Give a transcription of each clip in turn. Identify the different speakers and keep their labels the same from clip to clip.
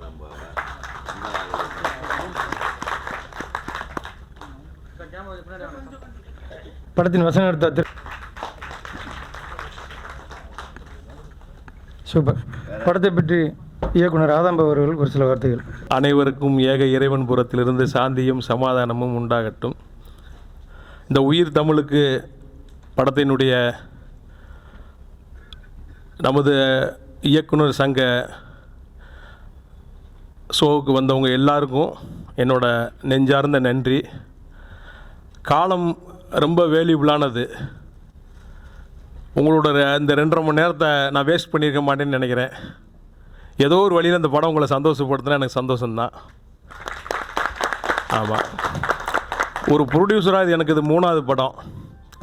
Speaker 1: நம்ம
Speaker 2: படத்தின் வசனம் எடுத்த திரு சூப்பர். படத்தை பற்றி இயக்குனர் ஆதாம்ப அவர்கள் ஒரு சில வார்த்தைகள்.
Speaker 3: அனைவருக்கும் ஏக இறைவன் புறத்திலிருந்து சாந்தியும் சமாதானமும் உண்டாகட்டும். இந்த உயிர் தமிழுக்கு படத்தினுடைய நமது இயக்குனர் சங்க ஷோவுக்கு வந்தவங்க எல்லாருக்கும் என்னோட நெஞ்சார்ந்த நன்றி. காலம் ரொம்ப வேல்யூபிளானது உங்களோட இந்த ரெண்டரை மணி நேரத்தை நான் வேஸ்ட் பண்ணியிருக்க மாட்டேன்னு நினைக்கிறேன். ஏதோ ஒரு வழியில் இந்த படம் உங்களை சந்தோஷப்படுத்தினா எனக்கு சந்தோஷம்தான். ஆமாம் ஒரு ப்ரொடியூசராக இது எனக்கு இது மூணாவது படம்.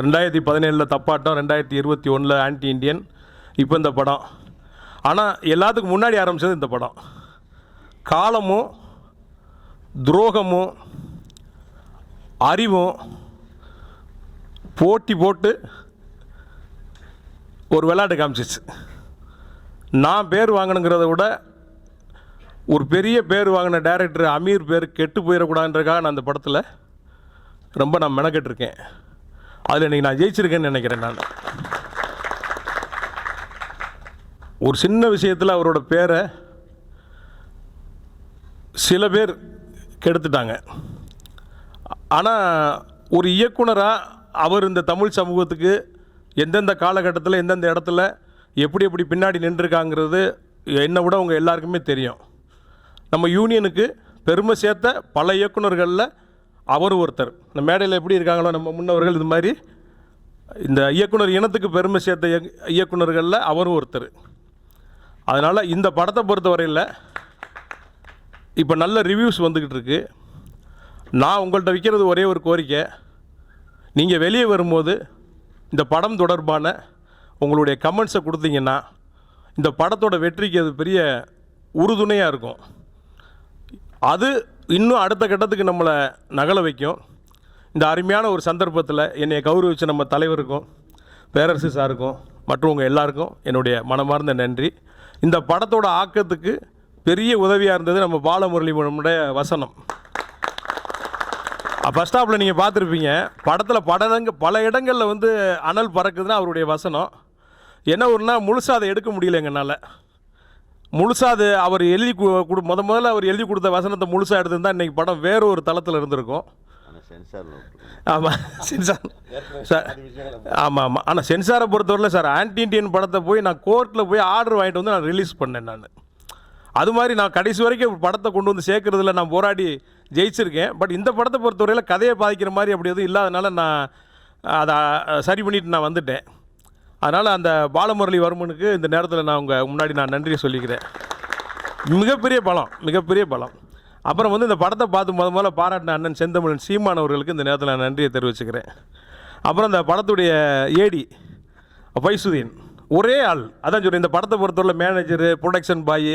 Speaker 3: ரெண்டாயிரத்தி பதினேழில் தப்பாட்டம் ரெண்டாயிரத்தி இருபத்தி ஒன்றில் ஆன்டி இண்டியன் இப்போ இந்த படம். ஆனால் எல்லாத்துக்கும் முன்னாடி ஆரம்பித்தது இந்த படம். காலமும் துரோகமும் அறிவும் போட்டி போட்டு ஒரு விளையாட்டு காமிச்சிச்சு. நான் பேர் வாங்கணுங்கிறத விட ஒரு பெரிய பேர் வாங்கின டேரக்டர் அமீர் பேர் கெட்டு போயிடக்கூடாதுன்றக்காக நான் அந்த படத்தில் ரொம்ப நான் மெனக்கெட்டிருக்கேன். அதில் இன்றைக்கி நான் ஜெயிச்சிருக்கேன்னு நினைக்கிறேன் நான். ஒரு சின்ன விஷயத்தில் அவரோட பேரை சில பேர் கெடுத்துட்டாங்க. ஆனால் ஒரு இயக்குனராக அவர் இந்த தமிழ் சமூகத்துக்கு எந்தெந்த காலகட்டத்தில் எந்தெந்த இடத்துல எப்படி எப்படி பின்னாடி நின்றுருக்காங்கிறது என்னை விட அவங்க எல்லாருக்குமே தெரியும். நம்ம யூனியனுக்கு பெருமை சேர்த்த பல இயக்குனர்களில் அவர் ஒருத்தர். இந்த மேடையில் எப்படி இருக்காங்களோ நம்ம முன்னவர்கள் இது மாதிரி இந்த இயக்குனர் இனத்துக்கு பெருமை சேர்த்த இயக் இயக்குனர்களில் அவரும் ஒருத்தர். அதனால் இந்த படத்தை பொறுத்தவரையில் இப்போ நல்ல ரிவ்யூஸ் வந்துக்கிட்டு இருக்கு நான் உங்கள்கிட்ட விற்கிறது ஒரே ஒரு கோரிக்கை. நீங்கள் வெளியே வரும்போது இந்த படம் தொடர்பான உங்களுடைய கமெண்ட்ஸை கொடுத்தீங்கன்னா இந்த படத்தோட வெற்றிக்கு அது பெரிய உறுதுணையாக இருக்கும். அது இன்னும் அடுத்த கட்டத்துக்கு நம்மளை நகல வைக்கும். இந்த அருமையான ஒரு சந்தர்ப்பத்தில் என்னை கௌரவிச்ச நம்ம தலைவருக்கும் பேரரசு சாருக்கும் மற்றவங்க எல்லாருக்கும் என்னுடைய மனமார்ந்த நன்றி. இந்த படத்தோட ஆக்கத்துக்கு பெரிய உதவியாக இருந்தது நம்ம பாலமுரளிமனுடைய வசனம். ஃபஸ்ட் ஸ்டாப்பில் நீங்கள் பார்த்துருப்பீங்க. படத்தில் படங்க பல இடங்களில் வந்து அனல் பறக்குதுன்னா அவருடைய வசனம். என்ன ஒன்றுனா முழுசாக அதை எடுக்க முடியல எங்களால் முழுசாக அது அவர் எழுதி கொடு முத முதல்ல அவர் எழுதி கொடுத்த வசனத்தை முழுசாக எடுத்திருந்தா இன்றைக்கி படம் வேற ஒரு தளத்தில் இருந்திருக்கும். ஆமாம் சென்சார் சார் ஆமாம் ஆமாம் ஆனால் சென்சாரை பொறுத்தவரையில் சார் ஆன்டி இண்டியன் படத்தை போய் நான் கோர்ட்டில் போய் ஆர்டர் வாங்கிட்டு வந்து நான் ரிலீஸ் பண்ணேன் நான். அது மாதிரி நான் கடைசி வரைக்கும் படத்தை கொண்டு வந்து சேர்க்குறதுல நான் போராடி ஜெயிச்சிருக்கேன். பட் இந்த படத்தை பொறுத்தவரையில் கதையை பாதிக்கிற மாதிரி அப்படி எதுவும் இல்லாதனால நான் அதை சரி பண்ணிட்டு நான் வந்துட்டேன். அதனால் அந்த பாலமுரளி வர்மனுக்கு இந்த நேரத்தில் நான் உங்கள் முன்னாடி நான் நன்றியை சொல்லிக்கிறேன். மிகப்பெரிய பலம் மிகப்பெரிய பலம். அப்புறம் வந்து இந்த படத்தை பார்த்து முத முதல்ல பாராட்டின அண்ணன் செந்தமிழன் சீமான் அவர்களுக்கு இந்த நேரத்தில் நான் நன்றியை தெரிவிச்சுக்கிறேன். அப்புறம் இந்த படத்துடைய ஏடி ஃபைசுதீன் ஒரே ஆள். அதான் சொல்கிறேன் இந்த படத்தை பொறுத்தவரை மேனேஜரு ப்ரொடக்ஷன் பாய்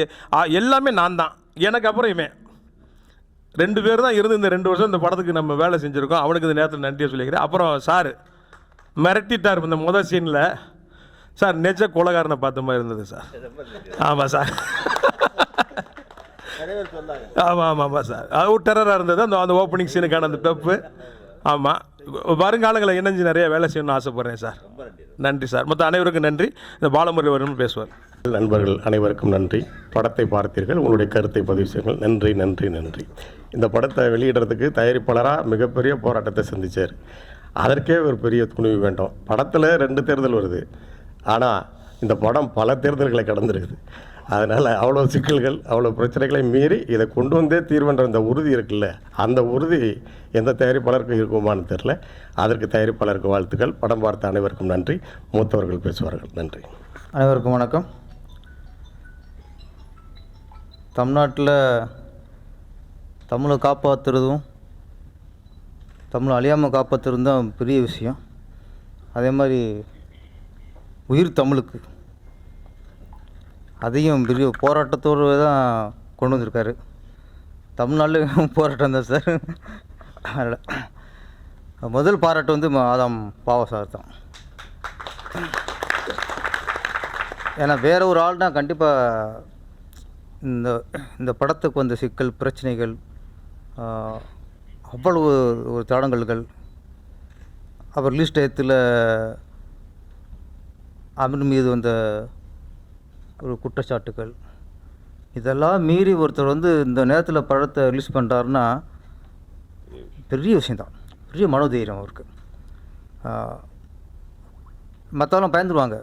Speaker 3: எல்லாமே நான் தான். எனக்கு அப்புறம் இவன். ரெண்டு பேர் தான் இருந்து இந்த ரெண்டு வருஷம் இந்த படத்துக்கு நம்ம வேலை செஞ்சுருக்கோம். அவனுக்கு இந்த நேரத்தில் நன்றியை சொல்லிக்கிறேன். அப்புறம் சார் மிரட்டிட்டார் இந்த முதல் சீனில் சார் நெஜ கொலகாரனை பார்த்த மாதிரி இருந்தது சார் ஆமாம் சார் ஆமாம் ஆமாம் ஆமாம் சார் அது டெரராக இருந்தது. அந்த அந்த ஓப்பனிங் சீனுக்கான அந்த பெப்பு. ஆமாம் வருங்காலங்களில் இணைஞ்சு நிறைய வேலை செய்யணும்னு ஆசைப்பட்றேன் சார். நன்றி சார். மற்ற அனைவருக்கும் நன்றி. இந்த பாலமுறை வரும் பேசுவார்.
Speaker 4: நண்பர்கள் அனைவருக்கும் நன்றி. படத்தை பார்த்தீர்கள். உங்களுடைய கருத்தை பதிவு செய்யுங்கள். நன்றி நன்றி நன்றி. இந்த படத்தை வெளியிடுறதுக்கு தயாரிப்பாளராக மிகப்பெரிய போராட்டத்தை சந்திச்சார். அதற்கே ஒரு பெரிய துணிவு வேண்டும். படத்தில் ரெண்டு தேர்தல் வருது. ஆனால் இந்த படம் பல தேர்தல்களை கடந்திருக்குது. அதனால் அவ்வளோ சிக்கல்கள் அவ்வளோ பிரச்சனைகளை மீறி இதை கொண்டு வந்தே தீர்வுன்ற அந்த உறுதி இருக்குல்ல அந்த உறுதி எந்த தயாரிப்பாளருக்கும் இருக்குமான்னு தெரில அதற்கு தயாரிப்பாளருக்கு வாழ்த்துக்கள். படம் பார்த்த அனைவருக்கும் நன்றி. மூத்தவர்கள் பேசுவார்கள். நன்றி.
Speaker 5: அனைவருக்கும் வணக்கம். தமிழ்நாட்டில் தமிழை காப்பாற்றுறதும் தமிழை அழியாமல் காப்பாற்றுறதும் தான் பெரிய விஷயம். அதே மாதிரி உயிர் தமிழுக்கு. அதையும் பெரிய போராட்டத்தோடு தான் கொண்டு வந்திருக்காரு. தமிழ்நாட்டில் போராட்டம் தான் சார். முதல் பாராட்டு வந்து ம- ஆதாம் பாவ சார் தான். ஏன்னா வேற ஒரு ஆள்னா கண்டிப்பாக இந்த இந்த படத்துக்கு வந்த சிக்கல் பிரச்சனைகள் அவ்வளவு ஒரு தடங்கல்கள். அப்புறம் ரிலீஸ் டயத்தில் அமீர் மீது வந்த ஒரு குற்றச்சாட்டுகள் இதெல்லாம் மீறி ஒருத்தர் வந்து இந்த நேரத்தில் படத்தை ரிலீஸ் பண்ணுறாருன்னா பெரிய விஷயந்தான் பெரிய மனோதைரியம் அவருக்கு. மற்றாலும் பயந்துருவாங்க.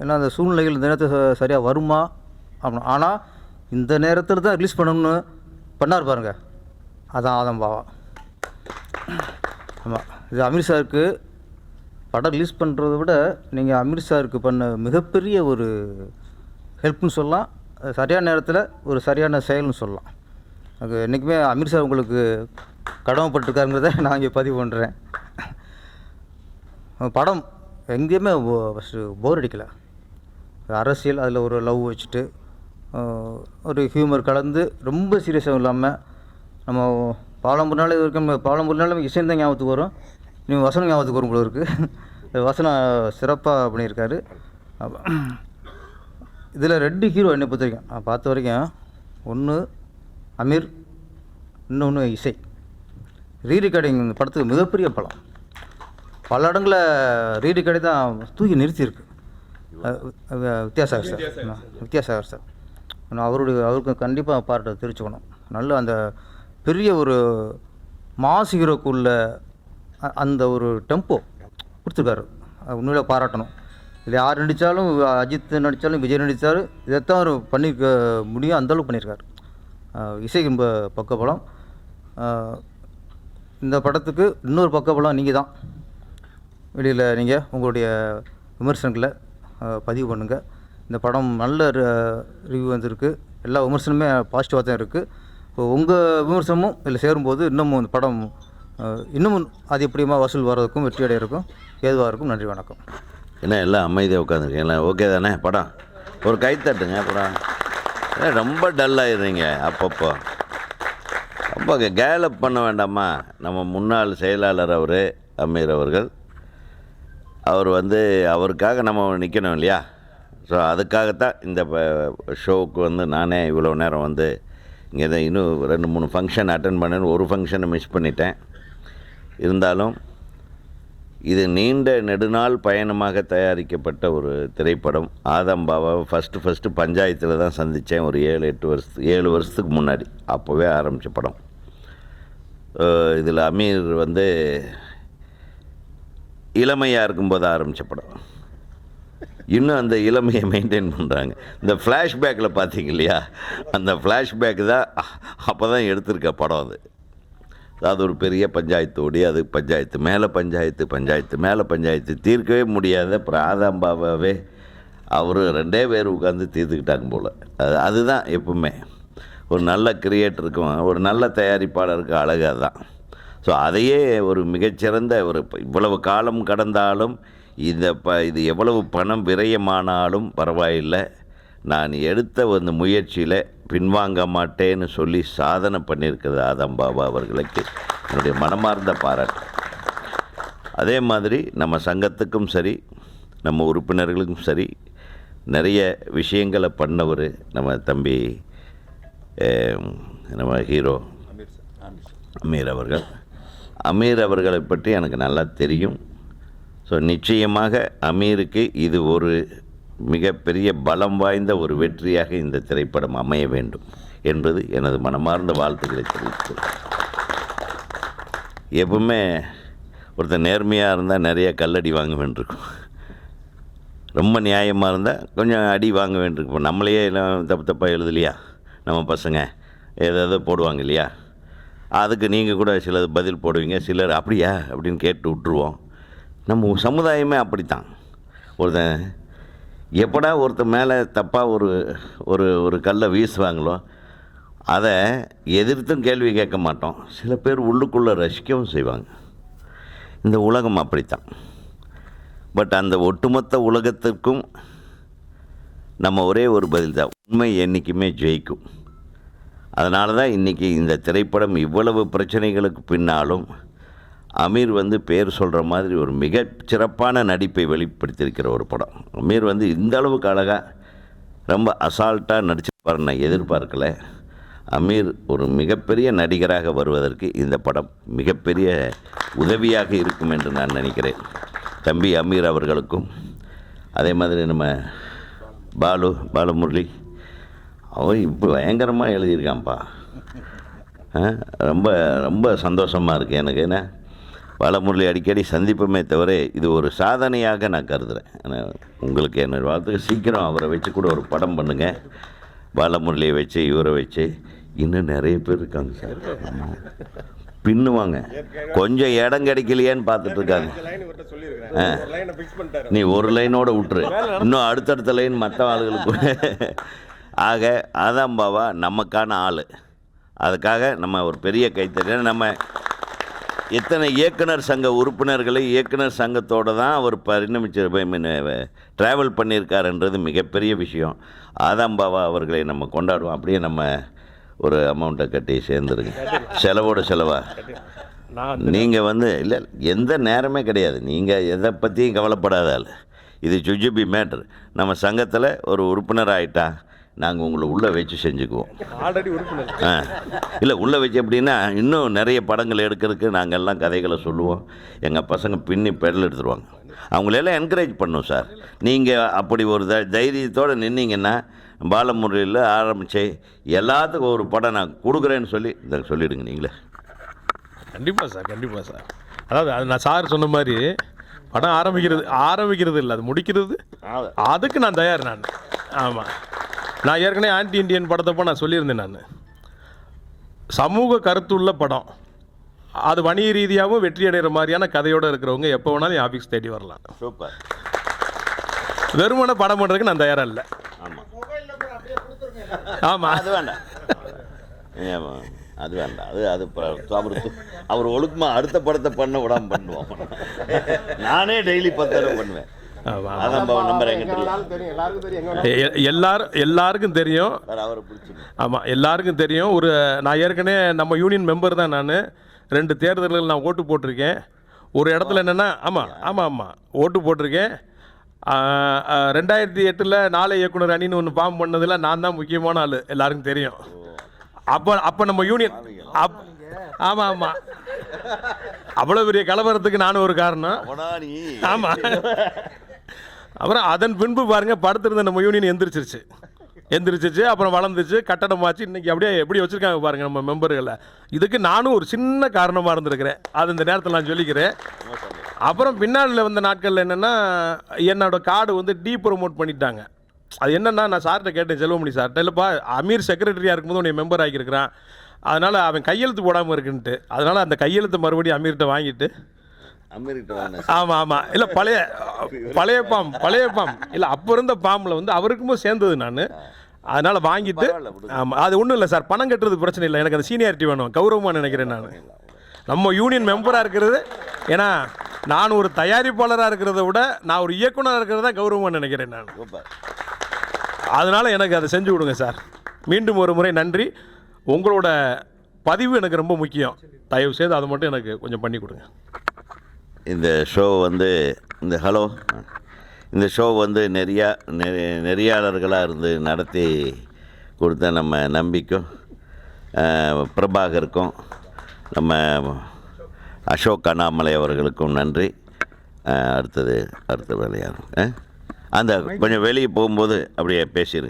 Speaker 5: ஏன்னா அந்த சூழ்நிலைகள் இந்த நேரத்தில் சரியாக வருமா? அப்படின்னு ஆனால் இந்த நேரத்தில் தான் ரிலீஸ் பண்ணணும்னு பண்ணார் பாருங்க. அதான் ஆதம் பாவா. ஆமாம் இது அமீர் சாருக்கு படம் ரிலீஸ் பண்ணுறத விட நீங்கள் அமீர் சாருக்கு பண்ண மிகப்பெரிய ஒரு ஹெல்ப்னு சொல்லலாம். சரியான நேரத்தில் ஒரு சரியான செயல்னு சொல்லலாம். அது என்றைக்குமே அமீர் சார் உங்களுக்கு கடமைப்பட்டிருக்காருங்கிறத நான் இங்கே பதிவு பண்ணுறேன் படம் எங்கேயுமே ஃபஸ்ட்டு போர் அடிக்கலை. அரசியல் அதில் ஒரு லவ் வச்சுட்டு ஒரு ஹியூமர் கலந்து ரொம்ப சீரியஸாகவும் இல்லாமல் நம்ம பாலம்புனால இது வரைக்கும் பாலம்புனால இசையும் தான் ஞாபகத்துக்கு வரும். நீ வசனம் ஞாபகத்துக்கு வரும் போல இருக்குது வசனம் சிறப்பாக பண்ணியிருக்காரு. இதில் ரெண்டு ஹீரோ என்னை பொறுத்த வரைக்கும். நான் பார்த்த வரைக்கும் ஒன்று அமீர் இன்னொன்று இசை. ரீ ரெக்கார்டிங் இந்த படத்துக்கு மிகப்பெரிய பலம். பல இடங்களில் ரீ ரெக்கார்டிங் தான் தூக்கி நிறுத்தியிருக்கு. வித்யாசாகர் சார். வித்யாசாகர் சார். நான் அவருடைய அவருக்கு கண்டிப்பாக பாராட்ட தெரிவிச்சுக்கணும். நல்ல அந்த பெரிய ஒரு மாஸ் ஹீரோக்குள்ள அந்த ஒரு டெம்போ கொடுத்துருக்காரு. அது உண்மையில பாராட்டணும். இது யார் நடித்தாலும் அஜித் நடித்தாலும் விஜய் நடித்தாலும் இதைத்தான் அவர் பண்ணியிருக்க முடியும் அந்தளவுக்கு பண்ணியிருக்கார். இசை ரொம்ப பக்க படம் இந்த படத்துக்கு இன்னொரு பக்கபலம் நீங்கள் தான் வெளியில் நீங்கள் உங்களுடைய விமர்சனங்களை பதிவு பண்ணுங்கள் இந்த படம் நல்ல ரிவ்யூ வந்திருக்கு. எல்லா விமர்சனமே பாசிட்டிவாக தான் இருக்குது இப்போ உங்கள் விமர்சனமும் இதில் சேரும்போது இன்னமும் இந்த படம் இன்னமும் இன்னமும் அதிகப்படியமாக வசூல் வர்றதுக்கும் வெற்றி இருக்கும் ஏதுவாக இருக்கும்? நன்றி வணக்கம்.
Speaker 1: என்ன எல்லாம் அமைதியாக உட்காந்துருக்கீங்களா ஓகே தானே? படம் ஒரு கை தட்டுங்க படம் ஏன் ரொம்ப டல்லாகிடுறீங்க அப்பப்போ. ரொம்ப கேலப் பண்ண வேண்டாமா? நம்ம முன்னாள் செயலாளர் அவர் அமீர் அவர்கள். அவர் வந்து அவருக்காக நம்ம நிற்கணும் இல்லையா? ஸோ அதுக்காகத்தான் இந்த ஷோவுக்கு வந்து நானே இவ்வளோ நேரம் வந்து இங்கே தான் இன்னும் ரெண்டு மூணு ஃபங்க்ஷன் அட்டன் பண்ணேன்னு ஒரு ஃபங்க்ஷனை மிஸ் பண்ணிட்டேன். இருந்தாலும் இது நீண்ட நெடுநாள் பயணமாக தயாரிக்கப்பட்ட ஒரு திரைப்படம். ஆதம் பாபாவை ஃபஸ்ட்டு ஃபஸ்ட்டு பஞ்சாயத்தில் தான் சந்தித்தேன் ஒரு ஏழு எட்டு வருஷத்து ஏழு வருஷத்துக்கு முன்னாடி. அப்போவே ஆரம்பித்த படம். இதில் அமீர் வந்து இளமையாக இருக்கும்போது ஆரம்பித்த படம். இன்னும் அந்த இளமையை மெயின்டைன் பண்ணுறாங்க இந்த ஃப்ளாஷ்பேக்கில் பார்த்தீங்க இல்லையா? அந்த ஃப்ளாஷ்பேக் தான் அப்போ தான் எடுத்திருக்க படம் அது. அது ஒரு பெரிய பஞ்சாயத்து ஓடி அது பஞ்சாயத்து மேலே பஞ்சாயத்து பஞ்சாயத்து மேலே பஞ்சாயத்து தீர்க்கவே முடியாத அப்புறம் அவர் ரெண்டே பேர் உட்காந்து தீர்த்துக்கிட்டாங்க போல். அது அதுதான் எப்பவுமே. ஒரு நல்ல கிரியேட்டருக்கும் ஒரு நல்ல தயாரிப்பாளருக்கு அழகாக தான் ஸோ அதையே ஒரு மிகச்சிறந்த ஒரு இவ்வளவு காலம் கடந்தாலும் இந்த ப இது எவ்வளவு பணம் விரயமானாலும் பரவாயில்லை. நான் எடுத்த அந்த முயற்சியில் பின்வாங்க மாட்டேன்னு சொல்லி சாதனை பண்ணியிருக்கிறது ஆதம் பாபா அவர்களுக்கு என்னுடைய மனமார்ந்த பாராட்டு. அதே மாதிரி நம்ம சங்கத்துக்கும் சரி நம்ம உறுப்பினர்களுக்கும் சரி நிறைய விஷயங்களை பண்ணவர் நம்ம தம்பி நம்ம ஹீரோ அமீர் அவர்கள். அமீர் அவர்களை பற்றி எனக்கு நல்லா தெரியும். ஸோ நிச்சயமாக அமீருக்கு இது ஒரு மிகப்பெரிய பலம் வாய்ந்த ஒரு வெற்றியாக இந்த திரைப்படம் அமைய வேண்டும் என்பது எனது மனமார்ந்த வாழ்த்துக்களை தெரிவித்து எப்பவுமே ஒருத்தர் நேர்மையாக இருந்தால் நிறைய கல்லடி வாங்க வேண்டியிருக்கும். ரொம்ப நியாயமாக இருந்தால் கொஞ்சம் அடி வாங்க வேண்டியிருக்கும். இப்போ நம்மளையே எல்லாம் தப்பு தப்பாக எழுதலையா? நம்ம பசங்க ஏதாவது போடுவாங்க இல்லையா? அதுக்கு நீங்கள் கூட சிலது பதில் போடுவீங்க. சிலர் அப்படியா? அப்படின்னு கேட்டு விட்ருவோம் நம்ம சமுதாயமே அப்படித்தான். ஒருத்தன் எப்படா ஒருத்தர் மேலே தப்பாக ஒரு ஒரு ஒரு கல்லை வீசுவாங்களோ அதை எதிர்த்தும் கேள்வி கேட்க மாட்டோம். சில பேர் உள்ளுக்குள்ளே ரசிக்கவும் செய்வாங்க. இந்த உலகம் அப்படித்தான். பட் அந்த ஒட்டுமொத்த உலகத்திற்கும் நம்ம ஒரே ஒரு பதில் தான் உண்மை என்றைக்குமே ஜெயிக்கும். அதனால தான் இன்றைக்கி இந்த திரைப்படம் இவ்வளவு பிரச்சனைகளுக்கு பின்னாலும் அமீர் வந்து பேர் சொல்கிற மாதிரி ஒரு மிக சிறப்பான நடிப்பை வெளிப்படுத்தியிருக்கிற ஒரு படம். அமீர் வந்து இந்த அளவுக்கு அழகாக ரொம்ப அசால்ட்டாக நடிச்சிருப்பார் நான் எதிர்பார்க்கல. அமீர் ஒரு மிகப்பெரிய நடிகராக வருவதற்கு இந்த படம் மிகப்பெரிய உதவியாக இருக்கும் என்று நான் நினைக்கிறேன். தம்பி அமீர் அவர்களுக்கும் அதே மாதிரி நம்ம பாலு பாலமுரளி அவன் இப்போ பயங்கரமாக எழுதியிருக்கான்ப்பா. ஆ, ரொம்ப ரொம்ப சந்தோஷமாக இருக்குது எனக்கு. ஏன்னா பாலமுரளி அடிக்கடி சந்திப்போமே தவிர இது ஒரு சாதனையாக நான் கருதுகிறேன் உங்களுக்கு என்ன வாழ்த்துக்கு சீக்கிரம் அவரை வச்சு கூட ஒரு படம் பண்ணுங்கள் பாலமுரளியை வச்சு இவரை வச்சு. இன்னும் நிறைய பேர் இருக்காங்க சார். பின்னுவாங்க. கொஞ்சம் இடம் கிடைக்கலையேன்னு பார்த்துட்டு இருக்காங்க. நீ ஒரு லைனோட விட்டுரு. இன்னும் அடுத்தடுத்த லைன் மற்ற ஆளுகளுக்கு ஆக அதான் பாவா நமக்கான ஆள். அதுக்காக நம்ம ஒரு பெரிய கைத்தறி. நம்ம எத்தனை இயக்குனர் சங்க உறுப்பினர்களை இயக்குனர் சங்கத்தோடு தான் அவர் பரிணமிச்சு ட்ராவல் பண்ணியிருக்காருன்றது மிகப்பெரிய விஷயம். ஆதாம் பாவா அவர்களை நம்ம கொண்டாடுவோம். அப்படியே நம்ம ஒரு அமௌண்ட்டை கட்டி சேர்ந்துருங்க. செலவோட செலவா? நீங்கள் வந்து இல்லை எந்த நேரமே கிடையாது. நீங்கள் எதை பற்றியும் கவலைப்படாத ஆள். இது சுஜிபி மேட்ரு நம்ம சங்கத்தில் ஒரு உறுப்பினர் ஆகிட்டா நாங்கள் உங்களை உள்ளே வச்சு செஞ்சுக்குவோம்.
Speaker 3: ஆல்ரெடி
Speaker 1: ஆ. இல்லை உள்ளே வச்சு எப்படின்னா இன்னும் நிறைய படங்கள் எடுக்கிறதுக்கு நாங்கள் எல்லாம் கதைகளை சொல்லுவோம். எங்கள் பசங்க பின்னி பெடல் எடுத்துருவாங்க. அவங்களெல்லாம் என்கரேஜ் பண்ணும் சார். நீங்கள் அப்படி ஒரு த தைரியத்தோடு நின்னீங்கன்னா பாலமுறையில் ஆரம்பித்து எல்லாத்துக்கும் ஒரு படம் நான் கொடுக்குறேன்னு சொல்லி இதை சொல்லிவிடுங்க நீங்களே.
Speaker 3: கண்டிப்பாக சார் கண்டிப்பாக சார். அதாவது அது நான் சார் சொன்ன மாதிரி படம் ஆரம்பிக்கிறது ஆரம்பிக்கிறது இல்லை அது முடிக்கிறது. அதுக்கு நான் தயார் நான். ஆமாம் நான் ஏற்கனவே ஆன்டி இண்டியன் படத்தப்போ நான் சொல்லியிருந்தேன் நான். சமூக கருத்துள்ள படம். அது வணிக ரீதியாகவும் வெற்றி அடைகிற மாதிரியான கதையோடு இருக்கிறவங்க எப்போ வேணாலும் ஆஃபீஸ் தேடி வரலாம்.
Speaker 1: சூப்பர்.
Speaker 3: வெறுமனை படம் பண்ணுறதுக்கு நான் தயாராக இல்லை.
Speaker 1: ஆமாம்
Speaker 3: ஆமாம்
Speaker 1: அது வேண்டாம். அது வேண்டாம். அது அது அவர் அவர் ஒழுக்கமா அடுத்த படத்தை பண்ண விடாம பண்ணுவோம். நானே டெய்லி பத்து தடவை பண்ணுவேன்.
Speaker 3: எல்லாரும் எல்லாருக்கும் தெரியும். ஆமாம் எல்லாருக்கும் தெரியும். ஒரு நான் ஏற்கனவே நம்ம யூனியன் மெம்பர் தான் நான். ரெண்டு தேர்தல்கள் நான் ஓட்டு போட்டிருக்கேன். ஒரு இடத்துல என்னென்னா ஆமாம் ஆமாம் ஆமாம் ஓட்டு போட்டிருக்கேன். ரெண்டாயிரத்தி எட்டில் நாளை இயக்குனர் அணின்னு ஒன்று ஃபார்ம் பண்ணதில் நான் தான் முக்கியமான ஆள். எல்லாருக்கும் தெரியும். அப்போ அப்போ நம்ம யூனியன் அப் ஆமாம் ஆமாம் அவ்வளோ பெரிய கலவரத்துக்கு நானும் ஒரு காரணம். ஆமாம் அப்புறம் அதன் பின்பு பாருங்க படுத்திருந்த நம்ம யூனியன் எந்திரிச்சிருச்சு. எந்திரிச்சிச்சு அப்புறம் வளர்ந்துச்சு கட்டடமாச்சு இன்னைக்கு அப்படியே எப்படி வச்சுருக்காங்க பாருங்க நம்ம மெம்பர்களை. இதுக்கு நானும் ஒரு சின்ன காரணமாக இருந்திருக்கிறேன். அது இந்த நேரத்தில் நான் சொல்லிக்கிறேன். அப்புறம் பின்னாடில் வந்த நாட்களில் என்னென்னா என்னோட கார்டு வந்து டீ ப்ரொமோட் பண்ணிட்டாங்க. அது என்னென்னா நான் சார்கிட்ட கேட்டேன் செல்வமணி சார்கிட்ட இல்லைப்பா அமீர் செக்ரட்டரியாக இருக்கும்போது உன்னை மெம்பர் ஆக்கியிருக்கிறான். அதனால் அவன் கையெழுத்து போடாமல் இருக்குன்ட்டு அதனால் அந்த கையெழுத்து மறுபடியும் அமீர்கிட்ட வாங்கிட்டு. ஆமாம் ஆமாம் இல்லை பழைய பழைய பாம் பழைய பாம். இல்லை அப்போ இருந்த பாம்பில் வந்து அவருக்கும் சேர்ந்தது நான். அதனால் வாங்கிட்டு. ஆமாம் அது ஒன்றும் இல்லை சார். பணம் கட்டுறது பிரச்சனை இல்லை. எனக்கு அந்த சீனியாரிட்டி வேணும். கௌரவமாக நினைக்கிறேன் நான். நம்ம யூனியன் மெம்பராக இருக்கிறது. ஏன்னா நான் ஒரு தயாரிப்பாளராக இருக்கிறத விட நான் ஒரு இயக்குனராக இருக்கிறத கௌரவமாக நினைக்கிறேன் நான். அதனால் எனக்கு அதை செஞ்சு விடுங்க சார். மீண்டும் ஒரு முறை நன்றி. உங்களோட பதிவு எனக்கு ரொம்ப முக்கியம். தயவு செய்து அதை மட்டும் எனக்கு கொஞ்சம் பண்ணி கொடுங்க.
Speaker 1: இந்த ஷோ வந்து இந்த ஹலோ இந்த ஷோ வந்து நெறியா நெ- நெறியாளர்களாக இருந்து நடத்தி கொடுத்த நம்ம நம்பிக்கும் பிரபாகருக்கும் நம்ம அசோக் அண்ணாமலை அவர்களுக்கும் நன்றி. அடுத்தது அடுத்த வேலையாகும். அந்த கொஞ்சம் வெளியே போகும்போது அப்படியே பேசிடுங்க